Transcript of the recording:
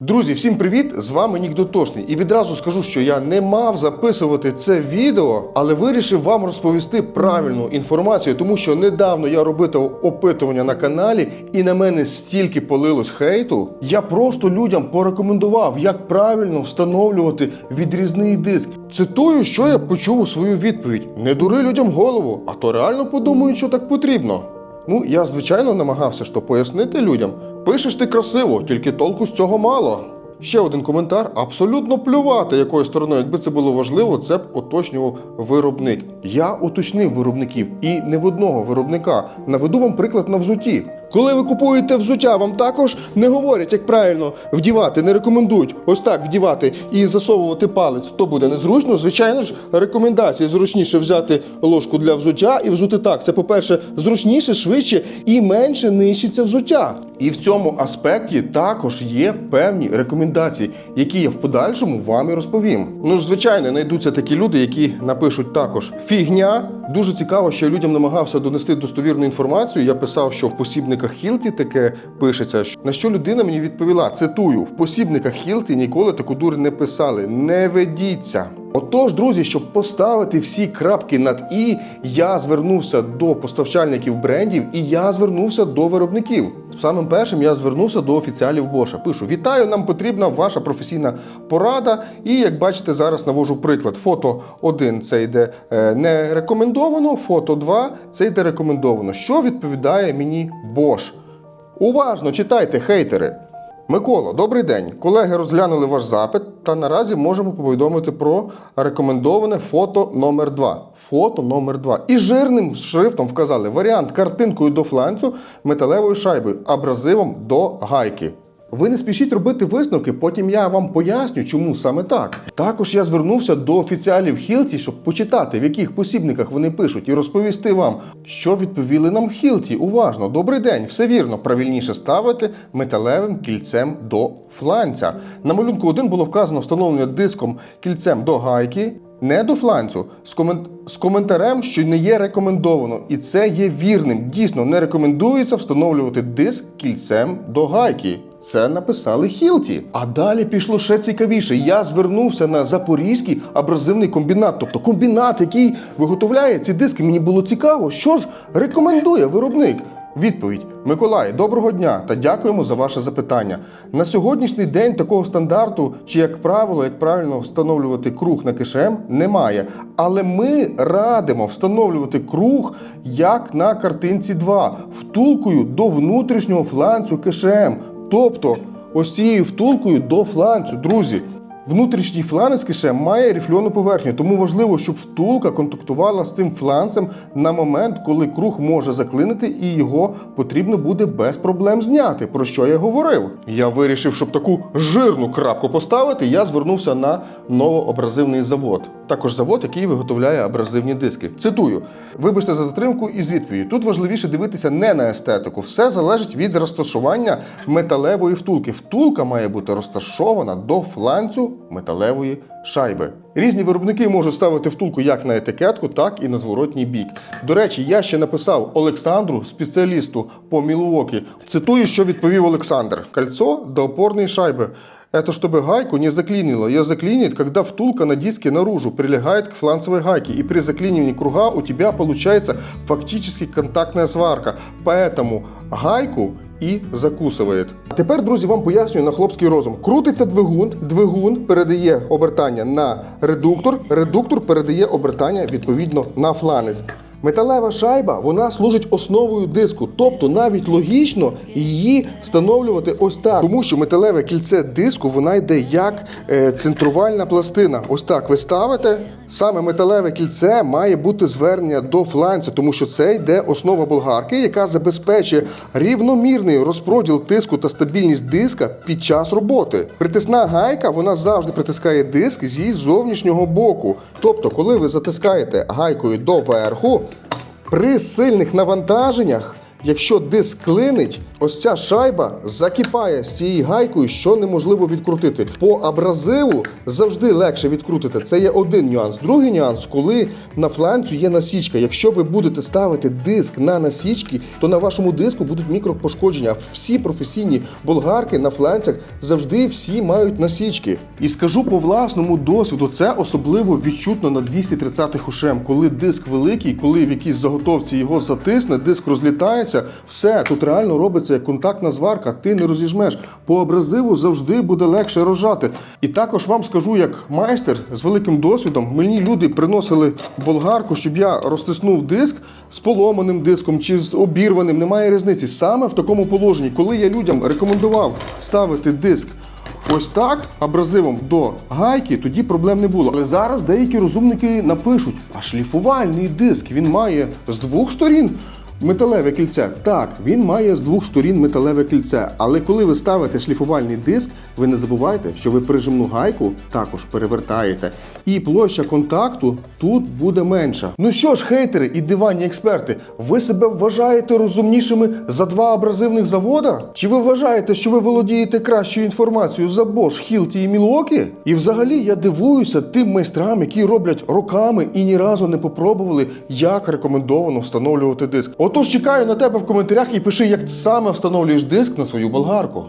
Друзі, всім привіт! З вами Нік Дотошний. І відразу скажу, що я не мав записувати це відео, але вирішив вам розповісти правильну інформацію, тому що недавно я робив опитування на каналі, і на мене стільки полилось хейту. Я просто людям порекомендував, як правильно встановлювати відрізний диск. Цитую, що я почув у свою відповідь: не дури людям голову, а то реально подумають, що так потрібно. Ну, я звичайно намагався то пояснити людям. Пишеш ти красиво, тільки толку з цього мало. Ще один коментар: абсолютно плювати, якою стороною, якби це було важливо, це б уточнював виробник. Я уточнив виробників і не в одного виробника. Наведу вам приклад на взуті. Коли ви купуєте взуття, вам також не говорять, як правильно вдівати, не рекомендують ось так вдівати і засовувати палець. То буде незручно. Звичайно ж, рекомендації зручніше взяти ложку для взуття і взути так. Це, по-перше, зручніше, швидше і менше нищиться взуття. І в цьому аспекті також є певні рекомендації, які я в подальшому вам і розповім. Ну ж, звичайно, знайдуться такі люди, які напишуть також фігня. Дуже цікаво, що я людям намагався донести достовірну інформацію. Я писав, що в посібниках Хілті таке пишеться. На що людина мені відповіла: цитую: в посібниках Хілті ніколи таку дурь не писали. Не ведіться. Отож, друзі, щоб поставити всі крапки над і, я звернувся до поставчальників брендів і я звернувся до виробників. Самим першим я звернувся до офіціалів Боша. Пишу: Вітаю, нам потрібна ваша професійна порада. І як бачите, зараз навожу приклад. Фото 1 це йде е, не рекомендовано, фото 2 це йде рекомендовано. Що відповідає мені Бош? Уважно читайте, хейтери. Микола, добрий день. Колеги розглянули ваш запит та наразі можемо повідомити про рекомендоване фото номер 2 Фото номер 2 І жирним шрифтом вказали варіант картинкою до фланцю металевою шайбою, абразивом до гайки. Ви не спішіть робити висновки, потім я вам поясню, чому саме так. Також я звернувся до офіціалів Хілті, щоб почитати, в яких посібниках вони пишуть, і розповісти вам, що відповіли нам Хілті. Уважно, добрий день, все вірно, правильніше ставити металевим кільцем до фланця. На малюнку 1 було вказано встановлення диском кільцем до гайки. Не до фланцю з, комен... з коментарем, що не є рекомендовано, і це є вірним. Дійсно, не рекомендується встановлювати диск кільцем до гайки. Це написали Хілті. А далі пішло ще цікавіше. Я звернувся на запорізький абразивний комбінат, тобто комбінат, який виготовляє ці диски. Мені було цікаво, що ж рекомендує виробник. Відповідь: Миколай, доброго дня та дякуємо за ваше запитання. На сьогоднішній день такого стандарту, чи як правило, як правильно встановлювати круг на КШМ, немає. Але ми радимо встановлювати круг як на картинці 2, втулкою до внутрішнього фланцю КШМ. Тобто ось цією втулкою до фланцю, друзі. Внутрішній фланець кише має рифльону поверхню, тому важливо, щоб втулка контактувала з цим фланцем на момент, коли круг може заклинити, і його потрібно буде без проблем зняти. Про що я говорив? Я вирішив, щоб таку жирну крапку поставити, я звернувся на новоабразивний завод. Також завод, який виготовляє абразивні диски. Цитую: вибачте за затримку із відповіддю. Тут важливіше дивитися не на естетику. Все залежить від розташування металевої втулки. Втулка має бути розташована до фланцю металевої шайби. Різні виробники можуть ставити втулку як на етикетку, так і на зворотній бік. До речі, я ще написав Олександру, спеціалісту по Мілуокі. Цитую, що відповів Олександр: кольцо до опорної шайби. Это чтобы гайку не заклинило. Ее заклинит, когда втулка на диске наружу прилегает к фланцевой гайке. И при заклинивании круга у тебя получается фактически контактная сварка. Поэтому гайку і закусує. А тепер, друзі, вам пояснюю на хлопський розум. Крутиться двигун, двигун передає обертання на редуктор, редуктор передає обертання відповідно на фланець. Металева шайба вона служить основою диску, тобто навіть логічно її встановлювати ось так. Тому що металеве кільце диску вона йде як е, центрувальна пластина. Ось так ви ставите. Саме металеве кільце має бути звернення до фланця, тому що це йде основа болгарки, яка забезпечує рівномірний розпроділ тиску та стабільність диска під час роботи. Притисна гайка вона завжди притискає диск зі зовнішнього боку. Тобто, коли ви затискаєте гайкою до верху, при сильних навантаженнях Якщо диск клинить, ось ця шайба закипає з цією гайкою, що неможливо відкрутити. По абразиву завжди легше відкрутити. Це є один нюанс. Другий нюанс, коли на фланцю є насічка. Якщо ви будете ставити диск на насічки, то на вашому диску будуть мікропошкодження. Всі професійні болгарки на фланцях завжди всі мають насічки. І скажу по власному досвіду, це особливо відчутно на 230-х ушем, коли диск великий, коли в якійсь заготовці його затисне, диск розлітається, все тут реально робиться як контактна зварка, ти не розіжмеш. По абразиву завжди буде легше розжати. І також вам скажу, як майстер з великим досвідом, мені люди приносили болгарку, щоб я розтиснув диск з поломаним диском чи з обірваним, немає різниці. Саме в такому положенні, коли я людям рекомендував ставити диск. Ось так абразивом до гайки тоді проблем не було. Але зараз деякі розумники напишуть: а шліфувальний диск він має з двох сторін металеве кільце. Так, він має з двох сторін металеве кільце. Але коли ви ставите шліфувальний диск, ви не забувайте, що ви прижимну гайку також перевертаєте. І площа контакту тут буде менша. Ну що ж, хейтери і диванні експерти, ви себе вважаєте розумнішими за два абразивних завода? Чи ви вважаєте, що ви володієте кращою інформацією за Bosch, Hilti і Milwaukee? І взагалі я дивуюся тим майстрам, які роблять роками і ні разу не попробували, як рекомендовано встановлювати диск. Отож чекаю на тебе в коментарях і пиши, як саме встановлюєш диск на свою болгарку.